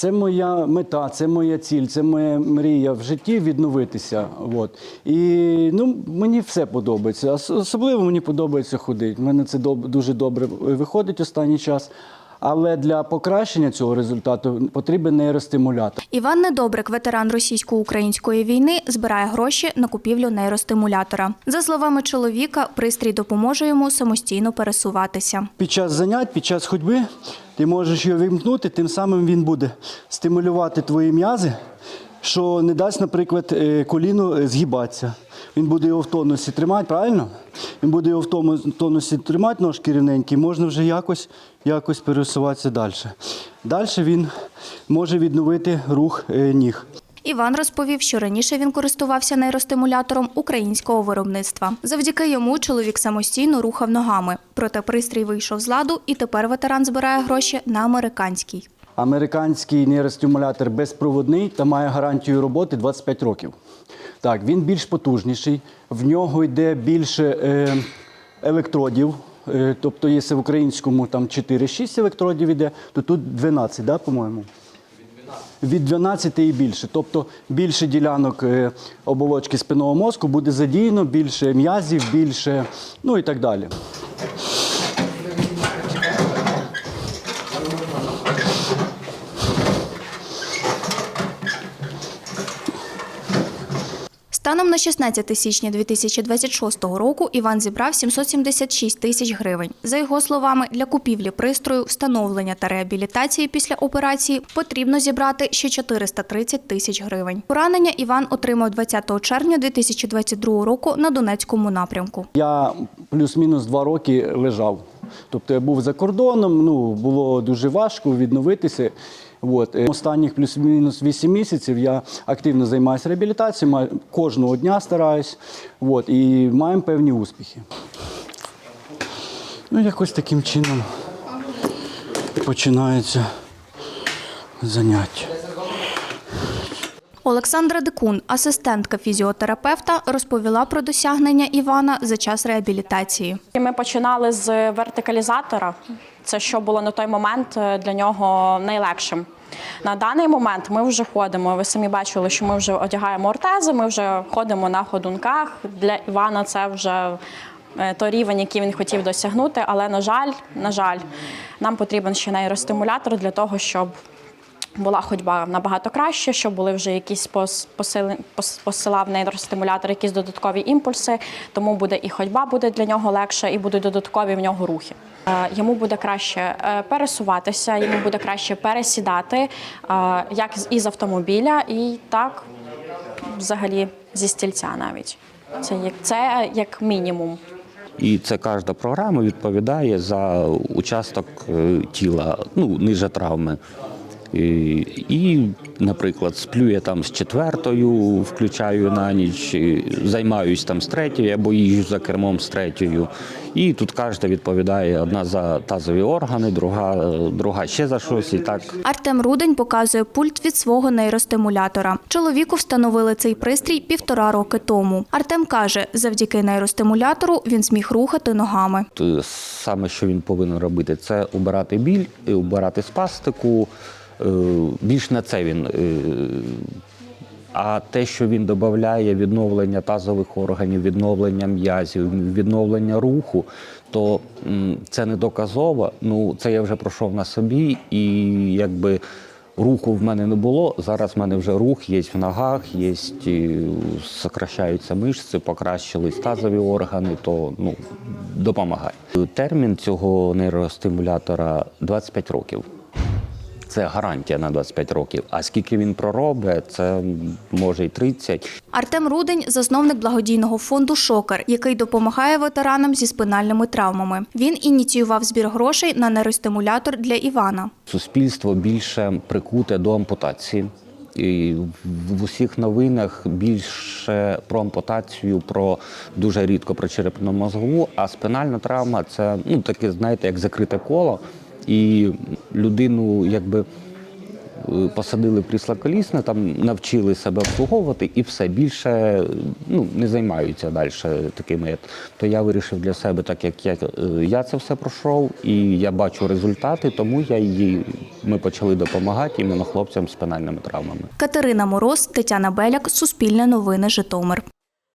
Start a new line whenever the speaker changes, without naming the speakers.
Це моя мета, це моя ціль, це моя мрія в житті відновитися. От. І ну, мені все подобається. Ос- Особливо мені подобається ходити. У мене це дуже добре виходить останній час. Але для покращення цього результату потрібен нейростимулятор.
Іван Недобрик, ветеран російсько-української війни, збирає гроші на купівлю нейростимулятора. За словами чоловіка, пристрій допоможе йому самостійно пересуватися.
Під час занять, під час ходьби ти можеш його вимкнути, тим самим він буде стимулювати твої м'язи, що не дасть, наприклад, е, коліну е, згибатися. Він буде його в тонусі тримати, правильно? Він буде його в тонусі тримати, ножки рівненькі, можна вже якось, якось пересуватися далі. Далі він може відновити рух е, ніг.
Іван розповів, що раніше він користувався нейростимулятором українського виробництва. Завдяки йому чоловік самостійно рухав ногами. Проте пристрій вийшов з ладу, і тепер ветеран збирає гроші на американський.
Американський нейростимулятор безпроводний та має гарантію роботи 25 років. Так, він більш потужніший, в нього йде більше е, електродів. Е, тобто, якщо в українському там 4-6 електродів іде, то тут 12, да, по-моєму? Від 12 і більше. Тобто більше ділянок е, оболочки спинного мозку буде задіяно, більше м'язів, більше, ну і так далі.
Станом на 16 січня 2026 року Іван зібрав 776 тисяч гривень. За його словами, для купівлі пристрою, встановлення та реабілітації після операції потрібно зібрати ще 430 тисяч гривень. Поранення Іван отримав 20 червня 2022 року на Донецькому напрямку.
Я плюс-мінус два роки лежав. Тобто я був за кордоном, ну було дуже важко відновитися. От. е, Останніх плюс-мінус 8 місяців я активно займаюся реабілітацією, кожного дня стараюсь. От, і маємо певні успіхи. Ну, якось таким чином починається заняття.
Олександра Дикун, асистентка фізіотерапевта, розповіла про досягнення Івана за час реабілітації.
Ми починали з вертикалізатора. Це що було на той момент е, для нього найлегшим. На даний момент ми вже ходимо. Ви самі бачили, що ми вже одягаємо ортези, ми вже ходимо на ходунках. Для Івана це вже е, той рівень, який він хотів досягнути. Але на жаль, на жаль, нам потрібен ще нейростимулятор для того, щоб була ходьба набагато краще, щоб були вже якісь пос- посили, посилав нейростимулятор, якісь додаткові імпульси. Тому буде і ходьба буде для нього легше, і будуть додаткові в нього рухи. Е, Йому буде краще е, пересуватися, йому буде краще пересідати, е, як із автомобіля, і так взагалі зі стільця навіть. Це як це як мінімум.
І це кожна програма відповідає за участок тіла, ну, ниже травми. І, наприклад, сплю я там з четвертою, включаю на ніч, займаюсь там з третьою або їжджу за кермом з третьою. І тут кожна відповідає одна за тазові органи, друга, друга ще за щось. І так
Артем Рудень показує пульт від свого нейростимулятора. Чоловіку встановили цей пристрій півтора роки тому. Артем каже, завдяки нейростимулятору він зміг рухати ногами.
Саме що він повинен робити, це убирати біль, убирати спастику. Е, Більш на це він. е, А те, що він додає відновлення тазових органів, відновлення м'язів, відновлення руху, то це не доказово. Ну, це я вже пройшов на собі, і якби руху в мене не було. Зараз в мене вже рух є в ногах, є сокращаються мишці, покращились тазові органи, то ну, допомагає. Термін цього нейростимулятора 25 років. Це гарантія на 25 років. А скільки він проробить, це може й 30.
Артем Рудень засновник благодійного фонду Шокер, який допомагає ветеранам зі спинальними травмами. Він ініціював збір грошей на нейростимулятор для Івана.
Суспільство більше прикуте до ампутації. І в усіх новинах більше про ампутацію, про дуже рідко про черепно-мозгову, а спинальна травма це ну таке, знаєте, як закрите коло. І людину якби е, посадили крісло колісне, там навчили себе обслуговувати і все більше ну, не займаються далі такими. То я вирішив для себе, так як я, е, я це все пройшов, і я бачу результати, тому я її ми почали допомагати іменно хлопцям з пенальними травмами.
Катерина Мороз, Тетяна Беляк, Суспільне новини, Житомир.